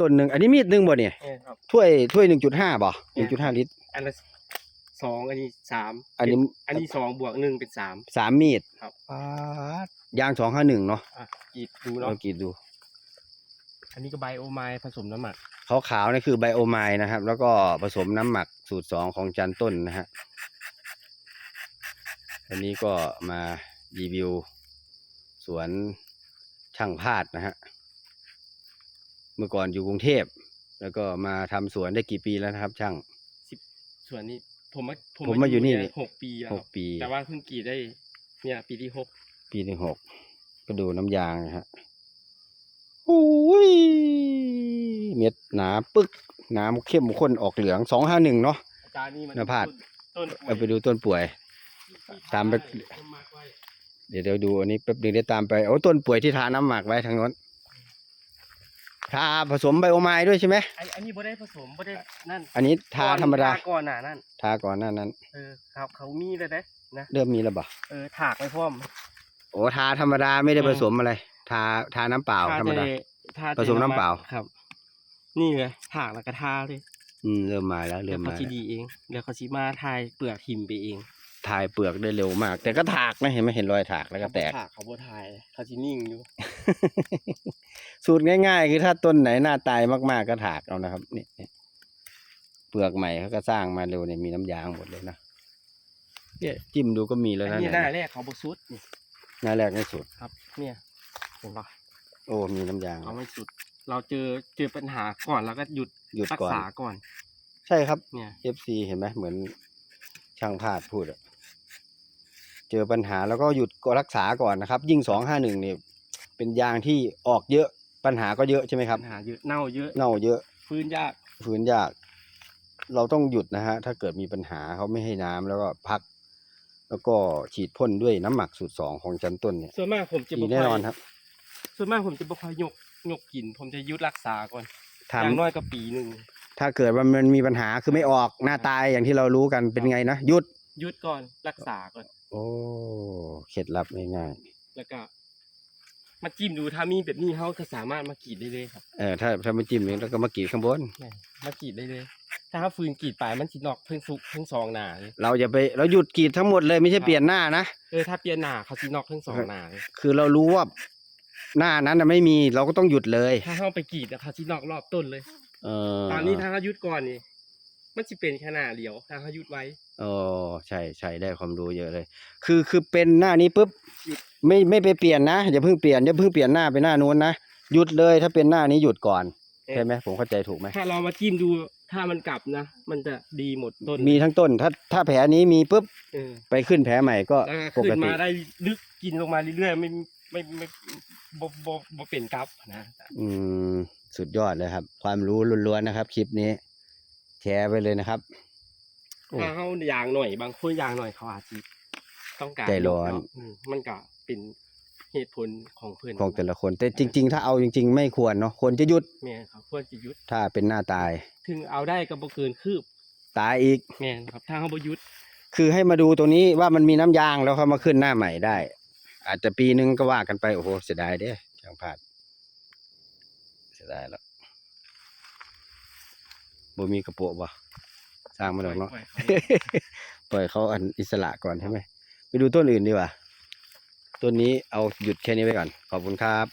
ต้นหนึ่งอันนี้มีดหนึ่งบ่เนี่ยเนี่ยครับ ถ้วยถ้วยหนึ่งจุดห้าบ่หนึ่งจุดห้าลิตร อันละสองอันนี้สามอันนี้ อันนี้สองบวกหนึ่งเป็นสาม สามมีดครับ ป๊าดยางสองห้าหนึ่งเนาะอะกรีดดูเราเนาะกรีดดู อันนี้ก็ไบโอไมล์ผสมน้ำหมักขาวขาวๆนี่คือไบโอไมล์นะครับ แล้วก็ผสมน้ำหมักสูตรสองของจันต้นนะฮะอันนี้ก็มารีวิว สวนช่างพาดนะฮะ เมื่อก่อนอยู่กรุงเทพ แล้วก็มาทำสวนได้กี่ปีแล้วนะครับ ช่าง ส่วนนี้ผมมาผมมาอยู่นี่หกปีแล้วหกปี แต่ว่าเพิ่งกรีดได้เนี่ยปีที่หกปีหนึ่งหกก็ดูน้ำยางนะฮะโอ้ย เม็ดหนาปึ๊กน้ำเข้มข้นออกเหลืองสองห้าหนึ่งเนาะ อาจารย์นี่มันนภาสต้นเอาไปดูต้นป่วย ตามไปต้นมากไว้เดี๋ยวเดี๋ยวดูอันนี้แป๊บหนึงได้ตามไปโอ้ต้นป่วยที่ทาน้ำหมักไว้ทางโน้น ทาผสมไบโอไมล์ด้วยใช่ไหมอันอันนี้บ่ได้ผสมบ่ได้นั่นอันนี้ทาก่อนธรรมดา ทก่อนหน่ะนั่นทาก่อนหน้านั้น เออครับเขามีเลยเด้นะเริ่มมีแล้วบ่เออถากไปพร้อมโอ้ทาธรรมดาไม่ได้อืมผสมอะไร ทาทาน้ำเปล่าธรรมดาแต่ทาแต่ผสมน้ำเปล่า ครับ นี่เลยถากแล้วก็ทาเลย อืมเริ่มมาแล้วเดี๋เริ่ยวมเขามาจีดีเองเดี๋ยวเขาจีมาทายเปลือกหิมไปเอง ถ่ายเปลือกได้เร็วมาก แต่ก็ถากนะเห็นไหมเห็นรอยถากแล้วก็แตก เขาบ่ถากเขาบ่ทายเขาจีนิ่งอยู่ สูตรง่ายๆ คือถ้าต้นไหนหน้าตายมากๆก็ถากเอานะครับนี่นี่เปลือกใหม่เขาก็สร้างมาเร็วเนี่ยมีน้ำยางหมดเลยนะเนี่ยจิ้มดูก็มีแล้วอันนะนี้เนี่ยหน้าแรกเขาบ่สุดนี่หน้าแรกไม่สุด ครับ เนี่ยเห็นปะโอ้มีน้ำยาง เขาไม่สุด เราเจอเจอปัญหาก่อนแล้วก็หยุดหยุดรักก่อน ษาก่อน ใช่ครับ เนี่ย FC เห็นไหมเหมือนช่างพาดพูดอะเจอปัญหาแล้วก็หยุดก็รักษาก่อนนะครับ ยิ่งสองห้าหนึ่งเนี่ยเป็นยางที่ออกเยอะปัญหาก็เยอะใช่ไหมครับปัญหาเยอะเน่าเยอะเน่าเยอะฟื้นยากฝืนยาก เราต้องหยุดนะฮะถ้าเกิดมีปัญหาเขาไม่ให้น้ำแล้วก็พัก แล้วก็ฉีดพ่นด้วยน้ำหมักสูตรสองของจันต้นเนี่ยส่วนมากผมจะดีบ่ค่แน่อยนอนครับ ส่วนมากผมจะบ่ค่อยยกยกกิน ผมจะหยุดรักษาก่อนทอย่างน้อยก็ปีหนึ่งำถ้าเกิดว่ามันมีปัญหาคือไม่ออกหน้าตายอย่างที่เรารู้กันเป็นไงนะหยุด หยุดก่อนรักษาก่อน โอ้เคล็ดลับง่ายแล้วก็มาจิ้มดูถ้ามีแบบนี้เขาก็สามารถมากรีดได้เลยครับๆเออถ้าถ้าไม่จิ้มเองแล้วก็มากรีดข้างบน แม่มากรีดได้เลย ถ้าเขาฟืนกรีดไปมันสินอกเพิ่งสุกเพิ่งสองหนาเลย เราจะไปเราหยุดกรีดทั้งหมดเลยไม่ใช่ครับ เปลี่ยนหน้านะเออถ้าเปลี่ยนหนาเขาสินอกเพิ่งสองหนาเลยคือเรารู้ว่าหน้านั้นน่ะไม่มีเราก็ต้องหยุดเลยถ้าเขาไปกรีดอะเขาสินอกรอบต้นเลย เออตอนนี้ถ้าเขาหยุดก่อนนี่ มันจะเป็นแค่หนาเดียวถ้าเขาหยุดไว้โอ้ใช่ใช่ได้ความรู้เยอะเลย คือคือเป็นหน้านี้ปุ๊บหยุดไม่ไม่ไปเปลี่ยนนะอย่าเพิ่งเปลี่ยนอย่าเพิ่งเปลี่ยนหน้าไปหน้านู้นนะหยุดเลยถ้าเป็นหน้านี้หยุดก่อนเออใช่ไหมผมเข้าใจถูกไหมถ้าเรามาจิ้มดูถ้ามันกลับนะ มันจะดีหมดต้นมีทั้งต้น ถ้าถ้าแผลนี้มีปุ๊บเออไปขึ้นแผลใหม่ก็แล้วก็ปกขึ้นติมาได้ลึกกินลงมาเรื่อยๆไม่ไม่ไม่บ่บ่บ่เป็นกลับนะ อืมสุดยอดเลยครับ ความรู้ล้วนๆนะครับ คลิปนี้ แชร์ไปเลยนะครับโอ้ถ้าเขายางหน่อย บางคนยางหน่อยเขาอาจจะต้องการใจร้อนเาะมมันก็เป็นเหตุผลของเพื่อนของแต่ละคน แต่จริง ๆ ถ้าเอาจริง ๆ ไม่ควรเนาะควรจะหยุดแม่นครับควรจะหยุด ถ้าเป็นหน้าตาย ถึงเอาได้ก็บ่เกินคืบตายอีกแม่นครับถ้าเขาบ่หยุด คือให้มาดูตัวนี้ว่ามันมีน้ำยางแล้วเขามาขึ้นหน้าใหม่ได้ อาจจะปีนึงก็ว่ากันไปโอ้โหเสียดายเด้ช่างพลาดเสียดายแล้ว บ่มีกระโปะบ่สร้างมาแล้วเนาะปล่อยเขาปล่อยเขาอันอิสระก่อนใช่ไหม ไปดูต้นอื่นดีกว่า ต้นนี้เอาหยุดแค่นี้ไว้ก่อน ขอบคุณครับ